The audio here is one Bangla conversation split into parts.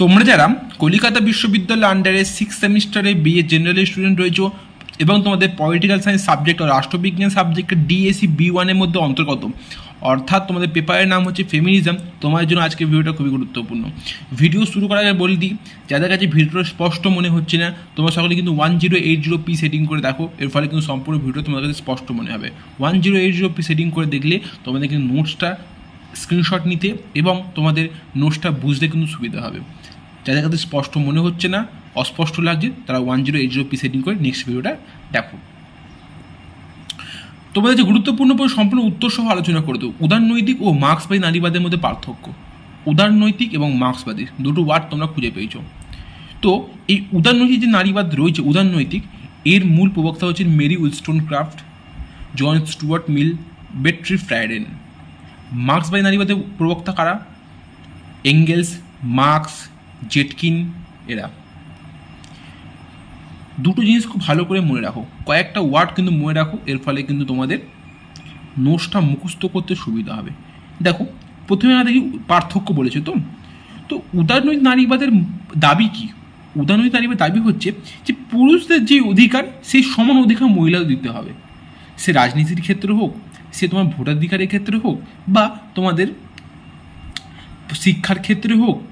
তোমরা যারা কলিকাতা বিশ্ববিদ্যালয় আন্ডারে সিক্স সেমিস্টারে বিএ জেনারেল স্টুডেন্ট রয়েছো এবং তোমাদের পলিটিক্যাল সায়েন্স সাবজেক্ট ও রাষ্ট্রবিজ্ঞান সাবজেক্টের ডিএসসি বি ওয়ানের মধ্যে অন্তর্গত, অর্থাৎ তোমাদের পেপারের নাম হচ্ছে ফেমিনিজম তোমাদের জন্য আজকে ভিডিওটা খুবই গুরুত্বপূর্ণ। ভিডিও শুরু করার আগে বলে দিই, যাদের কাছে ভিডিওটা স্পষ্ট মনে হচ্ছে না, তোমরা সকলে কিন্তু one zero eight zero P setting করে দেখো, এর ফলে কিন্তু সম্পূর্ণ ভিডিও তোমাদের কাছে স্পষ্ট মনে হবে। One zero eight zero P setting করে দেখলে তোমাদের কিন্তু নোটসটা স্ক্রিনশট নিতে এবং তোমাদের নোটসটা বুঝতে কিন্তু সুবিধা হবে। যাদের কাছে স্পষ্ট মনে হচ্ছে না, অস্পষ্ট লাগছে, তারা one zero eight zero P setting করে নেক্সট ভিডিওটা দেখো। তোমাদের যে গুরুত্বপূর্ণ পর সম্পূর্ণ উত্তর সহ আলোচনা করে দেবো। উদারনৈতিক ও মার্ক্সবাদী নারীবাদের মধ্যে পার্থক্য। উদারনৈতিক এবং মার্ক্সবাদী দুটো ওয়ার্ড তোমরা খুঁজে পেয়েছ। তো এই উদারনৈতিক যে নারীবাদ রয়েছে উদারনৈতিক এর মূল প্রবক্তা হচ্ছেন Mary Wollstonecraft John Stuart Mill, Betty Friedan. মার্ক্সবাদী নারীবাদের প্রবক্তা কারা? এঙ্গেলস মার্কস জেটকিন এরা। দুটো জিনিস খুব ভালো করে মনে রাখো। কয়েকটা ওয়ার্ড কিন্তু মনে রাখো, এর ফলে কিন্তু তোমাদের নোটসটা মুখস্থ করতে সুবিধা হবে। দেখো, প্রথমে আমরা দেখি পার্থক্য বলেছে তো। তো উদারনৈতিক নারীবাদের দাবি কি? উদারনৈতিক নারীবাদের দাবি হচ্ছে যে পুরুষদের যে অধিকার, সেই সমান অধিকার মহিলাদের দিতে হবে। সে রাজনীতির ক্ষেত্রে হোক সে তোমার ভোটাধিকারের ক্ষেত্রে হোক বা তোমাদের শিক্ষার ক্ষেত্রে হোক,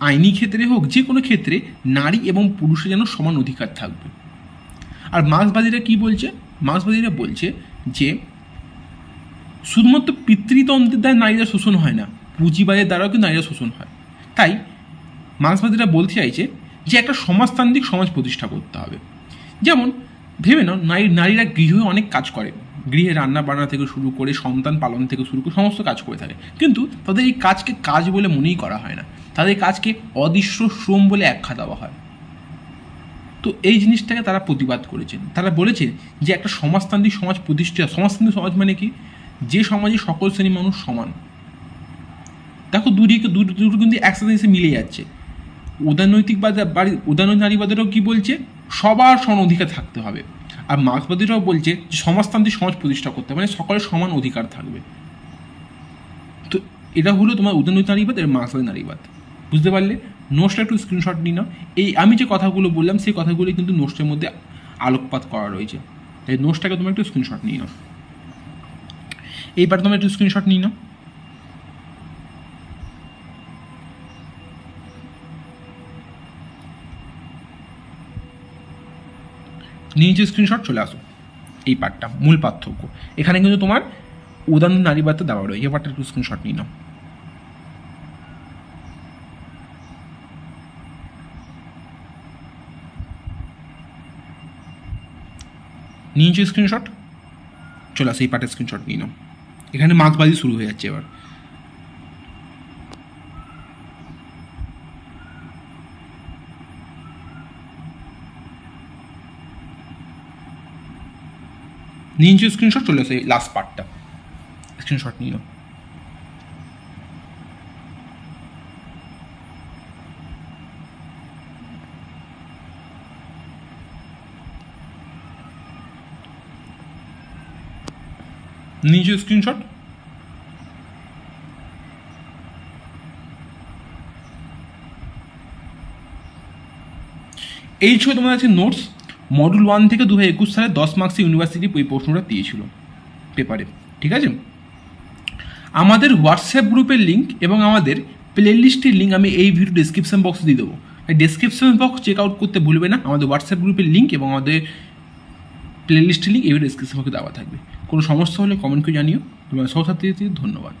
আইনি ক্ষেত্রে হোক, যে কোনো ক্ষেত্রে নারী এবং পুরুষের যেন সমান অধিকার থাকবে। আর মার্ক্সবাদীরা কি বলছে? মার্ক্সবাদীরা বলছে যে, শুধুমাত্র পিতৃতন্ত্রের দ্বারা নারীরা শোষণ হয় না, পুঁজিবাদের দ্বারাও কিন্তু নারীরা শোষণ হয়। তাই মার্ক্সবাদীরা বলতে চাইছে যে একটা সমাজতান্ত্রিক সমাজ প্রতিষ্ঠা করতে হবে। যেমন, ভেবে নাও, নারী, নারীরা গৃহে অনেক কাজ করে। গৃহে রান্না বান্না থেকে শুরু করে সন্তান পালন থেকে শুরু করে সমস্ত কাজ করে থাকে। কিন্তু তাদের এই কাজকে কাজ বলে মনেই করা হয় না। তাদের কাজকে অদৃশ্য শ্রম বলে আখ্যা দেওয়া হয়। তো এই জিনিসটাকে তারা প্রতিবাদ করেছেন। তারা বলেছেন যে একটা সমাজতান্ত্রিক সমাজ প্রতিষ্ঠা, সমাজতান্ত্রিক সমাজ মানে কি? যে সমাজে সকল শ্রেণির মানুষ সমান। দেখো দুদিকে দুটো দুটো কিন্তু একসাথে এসে মিলে যাচ্ছে। উদারনৈতিকবাদ বাড়ি উদারনৈতিক নারীবাদেরও কি বলছে? সবার সমান অধিকার থাকতে হবে। আর মার্ক্সবাদীরাও বলছে যে সমাজতান্ত্রিক সমাজ প্রতিষ্ঠা করতে মানে সকলের সমান অধিকার থাকবে। তো এটা হলো তোমার উদারনৈতিক নারীবাদ এর মার্ক্সবাদী নারীবাদ। বুঝতে পারলে? নোটসটা একটু স্ক্রিনশট নিই না এই আমি যে কথাগুলো বললাম, সেই কথাগুলো কিন্তু নোটসের মধ্যে আলোকপাত করা রয়েছে। এই নোটসটাকে তোমার একটু স্ক্রিনশট নিয়ে নাও। এইবার তোমার একটু স্ক্রিনশট নিয়ে নাও। নিচে স্ক্রিনশট চলে আসো এই পার্টটা মূল পার্থক্য। এখানে কিন্তু তোমার উদাহরণ নারীবাদটা দেওয়া রয়েছে এই পার্টটা একটু স্ক্রিনশট নিয়ে নাও। নিচে স্ক্রিনশট চলে আসো এই পার্টের স্ক্রিনশট নিয়ে নাও। এখানে মার্ক্সবাদী শুরু হয়ে যাচ্ছে এবার। নিচে স্ক্রিনশট চলে আসে লাস্ট পার্টটা স্ক্রিনশট নিয়ে নাও। স্ক্রিনশট এই ছিল তোমার আছে নোটস মডুল ওয়ান থেকে দু হাজার একুশ সালে দশ মার্কসে ইউনিভার্সিটি এই প্রশ্নটা দিয়েছিল পেপারে ঠিক আছে? আমাদের হোয়াটসঅ্যাপ গ্রুপের লিঙ্ক এবং আমাদের প্লে লিস্টের লিঙ্ক আমি এই ভিডিও ডিসক্রিপশন বক্সে দিয়ে দেবো। ডিসক্রিপশন বক্স চেক আউট করতে ভুলবে না, আমাদের হোয়াটসঅ্যাপ গ্রুপের লিঙ্ক এবং আমাদের প্লে লিস্টের লিঙ্ক এই ডিসক্রিপশন বক্সে দেওয়া থাকবে। কোনো সমস্যা হলে কমেন্ট করে জানিও। তোমার সহসার্থী ধন্যবাদ।